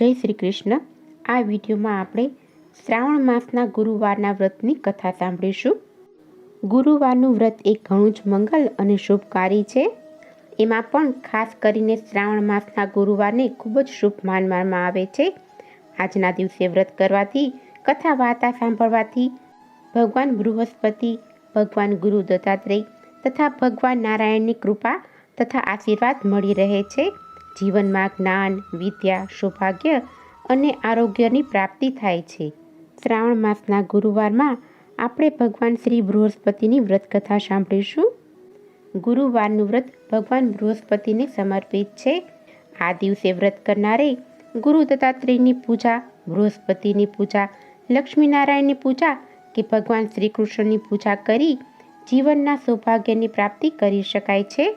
જય શ્રી કૃષ્ણ. આ વિડીયોમાં આપણે શ્રાવણ માસના ગુરુવારના વ્રતની કથા સાંભળીશું. ગુરુવારનું વ્રત એ ઘણું જ મંગલ અને શુભકારી છે. એમાં પણ ખાસ કરીને શ્રાવણ માસના ગુરુવારને ખૂબ જ શુભ માનવામાં આવે છે. આજના દિવસે વ્રત કરવાથી, કથા વાર્તા સાંભળવાથી, ભગવાન બૃહસ્પતિ, ભગવાન ગુરુ દત્તાત્રેય તથા ભગવાન નારાયણની કૃપા તથા આશીર્વાદ મળી રહે છે. જીવનમાં જ્ઞાન, વિદ્યા, સૌભાગ્ય અને આરોગ્યની પ્રાપ્તિ થાય છે. શ્રાવણ માસના ગુરુવારમાં આપણે ભગવાન શ્રી બૃહસ્પતિની વ્રતકથા સાંભળીશું. ગુરુવારનું વ્રત ભગવાન બૃહસ્પતિને સમર્પિત છે. આ દિવસે વ્રત કરનારે ગુરુ દત્તાત્રેયની પૂજા, બૃહસ્પતિની પૂજા, લક્ષ્મીનારાયણની પૂજા કે ભગવાન શ્રી કૃષ્ણની પૂજા કરી જીવનના સૌભાગ્યની પ્રાપ્તિ કરી શકાય છે.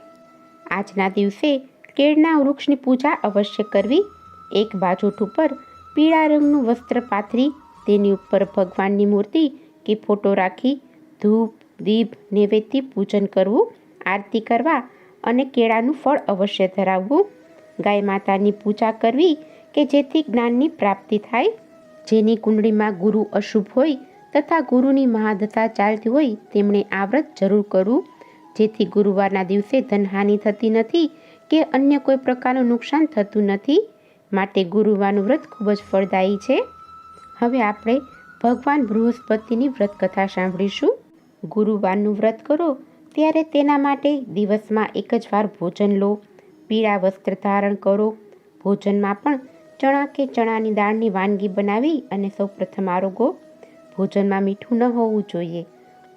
આજના દિવસે કેળના વૃક્ષની પૂજા અવશ્ય કરવી. એક બાજુઠ ઉપર પીળા રંગનું વસ્ત્ર પાથરી, તેની ઉપર ભગવાનની મૂર્તિ કે ફોટો રાખી ધૂપ, દીપ, નૈવેદ્ય પૂજન કરવું, આરતી કરવા અને કેળાનું ફળ અવશ્ય ધરાવવું. ગાય માતાની પૂજા કરવી કે જેથી જ્ઞાનની પ્રાપ્તિ થાય. જેની કુંડળીમાં ગુરુ અશુભ હોય તથા ગુરુની મહાદશા ચાલતી હોય, તેમણે આ વ્રત જરૂર કરવું. જેથી ગુરુવારના દિવસે ધનહાનિ થતી નથી કે અન્ય કોઈ પ્રકારનું નુકસાન થતું નથી. માટે ગુરુવારનું વ્રત ખૂબ જ ફળદાયી છે. હવે આપણે ભગવાન બૃહસ્પતિની વ્રત કથા સાંભળીશું. ગુરુવારનું વ્રત કરો ત્યારે તેના માટે દિવસમાં એક જ વાર ભોજન લો. પીળા વસ્ત્ર ધારણ કરો. ભોજનમાં પણ ચણા કે ચણાની દાળની વાનગી બનાવી અને સૌ પ્રથમ આરોગો. ભોજનમાં મીઠું ન હોવું જોઈએ.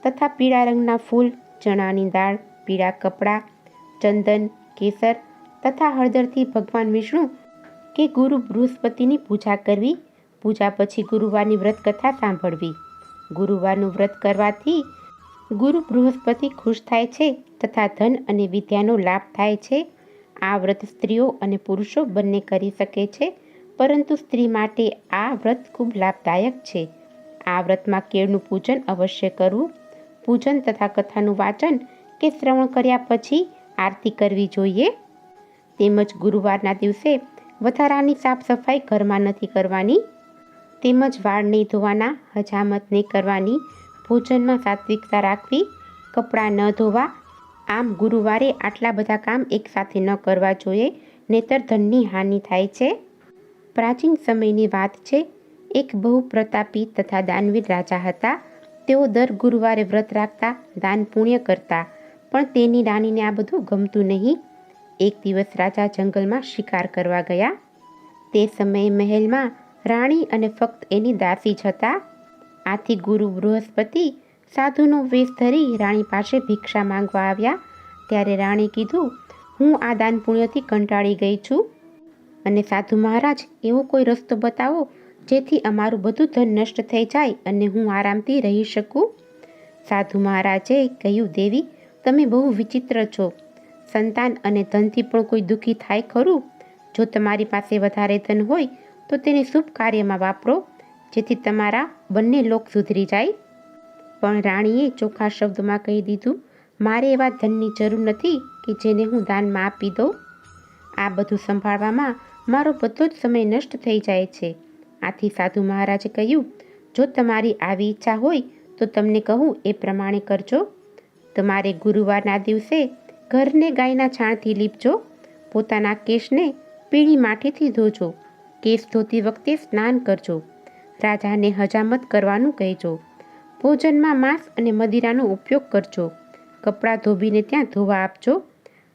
તથા પીળા રંગના ફૂલ, ચણાની દાળ, પીળા કપડાં, ચંદન કેસર તથા હળદરથી ભગવાન વિષ્ણુ કે ગુરુ બૃહસ્પતિની પૂજા કરવી. પૂજા પછી ગુરુવારની વ્રત કથા સાંભળવી. ગુરુવારનું વ્રત કરવાથી ગુરુ બૃહસ્પતિ ખુશ થાય છે તથા ધન અને વિદ્યાનો લાભ થાય છે. આ વ્રત સ્ત્રીઓ અને પુરુષો બંને કરી શકે છે, પરંતુ સ્ત્રી માટે આ વ્રત ખૂબ લાભદાયક છે. આ વ્રતમાં કેળનું પૂજન અવશ્ય કરવું. પૂજન તથા કથાનું વાંચન કે શ્રવણ કર્યા પછી આરતી કરવી જોઈએ. તેમજ ગુરુવારના દિવસે વધારાની સાફ સફાઈ ઘરમાં નથી કરવાની. તેમજ વાળ નહીં ધોવાના, હજામત નહીં કરવાની. ભોજનમાં સાત્વિકતા રાખવી, કપડાં ન ધોવા. આમ ગુરુવારે આટલા બધા કામ એકસાથે ન કરવા જોઈએ નેતર ધનની હાનિ થાય છે. પ્રાચીન સમયની વાત છે, એક બહુ પ્રતાપી તથા દાનવીર રાજા હતા. તેઓ દર ગુરુવારે વ્રત રાખતા, દાન પુણ્ય કરતા. પણ તેની રાણીને આ બધું ગમતું નહીં. એક દિવસ રાજા જંગલમાં શિકાર કરવા ગયા. તે સમયે મહેલમાં રાણી અને ફક્ત એની દાસી જ હતા. આથી ગુરુ બૃહસ્પતિ સાધુનો વેશ ધરી રાણી પાસે ભિક્ષા માંગવા આવ્યા. ત્યારે રાણી કીધું, હું આ દાન પુણ્યથી કંટાળી ગઈ છું. અને સાધુ મહારાજ, એવો કોઈ રસ્તો બતાવો જેથી અમારું બધું ધન નષ્ટ થઈ જાય અને હું આરામથી રહી શકું. સાધુ મહારાજે કહ્યું, દેવી તમે બહુ વિચિત્ર છો. સંતાન અને ધનથી પણ કોઈ દુઃખી થાય ખરું? જો તમારી પાસે વધારે ધન હોય, તો તેને શુભ કાર્યમાં વાપરો, જેથી તમારા બંને લોક સુધરી જાય. પણ રાણીએ ચોખ્ખા શબ્દમાં કહી દીધું, મારે એવા ધનની જરૂર નથી કે જેને હું દાનમાં આપી દઉં. આ બધું સંભાળવામાં મારો બધો જ સમય નષ્ટ થઈ જાય છે. આથી સાધુ મહારાજે કહ્યું, જો તમારી આવી ઈચ્છા હોય, તો તમને કહું, એ પ્રમાણે કરજો. તમારે ગુરુવારના દિવસે ઘરને ગાયના છાણથી લીપજો. પોતાના કેશને પીળી માટીથી ધોજો. કેસ ધોતી વખતે સ્નાન કરજો. રાજાને હજામત કરવાનું કહેજો. ભોજનમાં માંસ અને મદિરાનો ઉપયોગ કરજો. કપડાં ધોબીને ત્યાં ધોવા આપજો.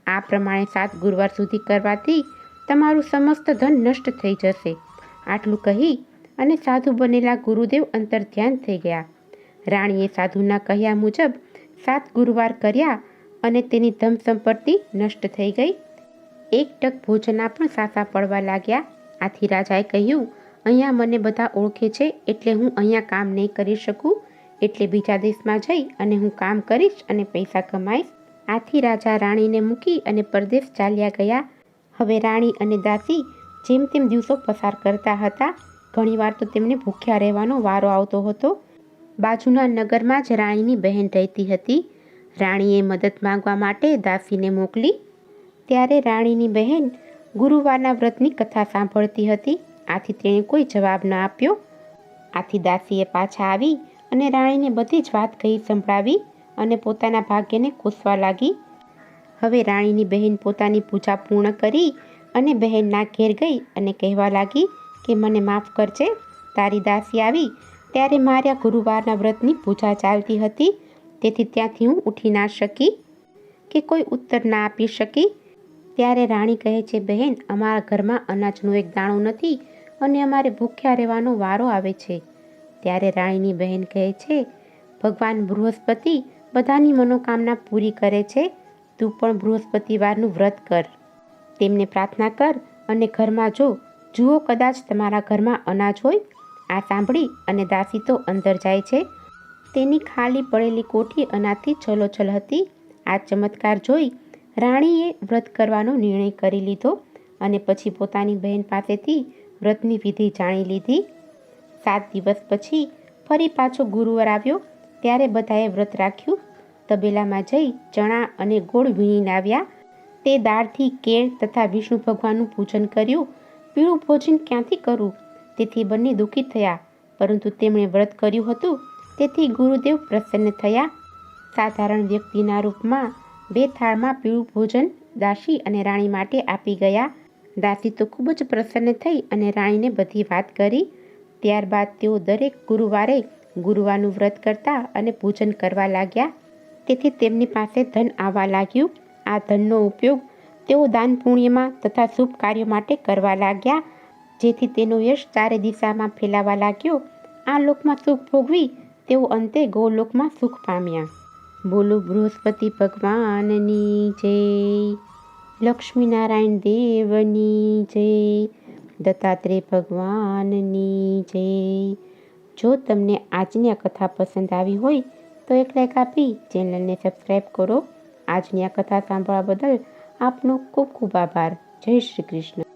આ પ્રમાણે સાત ગુરુવાર સુધી કરવાથી તમારું સમસ્ત ધન નષ્ટ થઈ જશે. આટલું કહી અને સાધુ બનેલા ગુરુદેવ અંતર ધ્યાન થઈ ગયા. રાણીએ સાધુના કહ્યા મુજબ સાત ગુરુવાર કર્યા અને તેની ધમ સંપત્તિ નષ્ટ થઈ ગઈ. એક ટક ભોજના પણ સાસા પડવા લાગ્યા. આથી રાજાએ કહ્યું, અહીંયા મને બધા ઓળખે છે એટલે હું અહીંયા કામ નહીં કરી શકું. એટલે બીજા દેશમાં જઈ અને હું કામ કરીશ અને પૈસા કમાઈશ. આથી રાજા રાણીને મૂકી અને પરદેશ ચાલ્યા ગયા. હવે રાણી અને દાસી જેમ તેમ દિવસો પસાર કરતા હતા. ઘણીવાર તો તેમને ભૂખ્યા રહેવાનો વારો આવતો હતો. બાજુના નગરમાં જ રાણીની બહેન રહેતી હતી. રાણીએ મદદ માંગવા માટે દાસીને મોકલી. ત્યારે રાણીની બહેન ગુરુવારના વ્રતની કથા સાંભળતી હતી. આથી તેણે કોઈ જવાબ ન આપ્યો. આથી દાસીએ પાછા આવી અને રાણીને બધી જ વાત કહી સંભળાવી અને પોતાના ભાગ્યને કોસવા લાગી. હવે રાણીની બહેન પોતાની પૂજા પૂર્ણ કરી અને બહેનના ઘેર ગઈ અને કહેવા લાગી કે, મને માફ કરજે. તારી દાસી આવી ત્યારે મારા ગુરુવારના વ્રતની પૂજા ચાલતી હતી. તેથી ત્યાંથી હું ઉઠી ના શકી કે કોઈ ઉત્તર ના આપી શકી. ત્યારે રાણી કહે છે, બહેન, અમારા ઘરમાં અનાજનો એક દાણો નથી અને અમારે ભૂખ્યા રહેવાનો વારો આવે છે. ત્યારે રાણીની બહેન કહે છે, ભગવાન બૃહસ્પતિ બધાની મનોકામના પૂરી કરે છે. તું પણ બૃહસ્પતિવારનું વ્રત કર. તેમને પ્રાર્થના કર અને ઘરમાં જો જુઓ કદાચ તમારા ઘરમાં અનાજ હોય આ સાંભળી અને દાસી તો અંદર જાય છે. તેની ખાલી પડેલી કોઠી અનાથી છલોછલ હતી. આ ચમત્કાર જોઈ રાણીએ વ્રત કરવાનો નિર્ણય કરી લીધો અને પછી પોતાની બહેન પાસેથી વ્રતની વિધિ જાણી લીધી. સાત દિવસ પછી ફરી પાછો ગુરુવાર આવ્યો. ત્યારે બધાએ વ્રત રાખ્યું. તબેલામાં જઈ ચણા અને ગોળ વીણીને આવ્યા. તે દાળથી કેળ તથા વિષ્ણુ ભગવાનનું પૂજન કર્યું. પીળું ભોજન ક્યાંથી કરવું તેથી બંને દુઃખી થયા. પરંતુ તેમણે વ્રત કર્યું હતું. તેથી ગુરુદેવ પ્રસન્ન થયા. સાધારણ વ્યક્તિના રૂપમાં બે થાળમાં પીળું ભોજન દાસી અને રાણી માટે આપી ગયા. દાસી તો ખૂબ જ પ્રસન્ન થઈ અને રાણીને બધી વાત કરી. ત્યારબાદ તેઓ દરેક ગુરુવારે ગુરુવારનું વ્રત કરતા અને પૂજન કરવા લાગ્યા. તેથી તેમની પાસે ધન આવવા લાગ્યું. આ ધનનો ઉપયોગ તેઓ દાન પુણ્યમાં તથા શુભ કાર્યો માટે કરવા લાગ્યા. જેથી તેનો યશ ચારે દિશામાં ફેલાવા લાગ્યો. આ લોકમાં સુખ ભોગવી તેઓ અંતે ગૌલોકમાં સુખ પામ્યા. બોલો બૃહસ્પતિ ભગવાનની જય. લક્ષ્મીનારાયણ દેવની જય. દત્તાત્રેય ભગવાનની જય. જો તમને આજની આ કથા પસંદ આવી હોય તો એક લાઈક આપી, ચેનલને સબસ્ક્રાઈબ કરો. આજની આ કથા સાંભળવા બદલ આપનો ખૂબ ખૂબ આભાર. જય શ્રી કૃષ્ણ.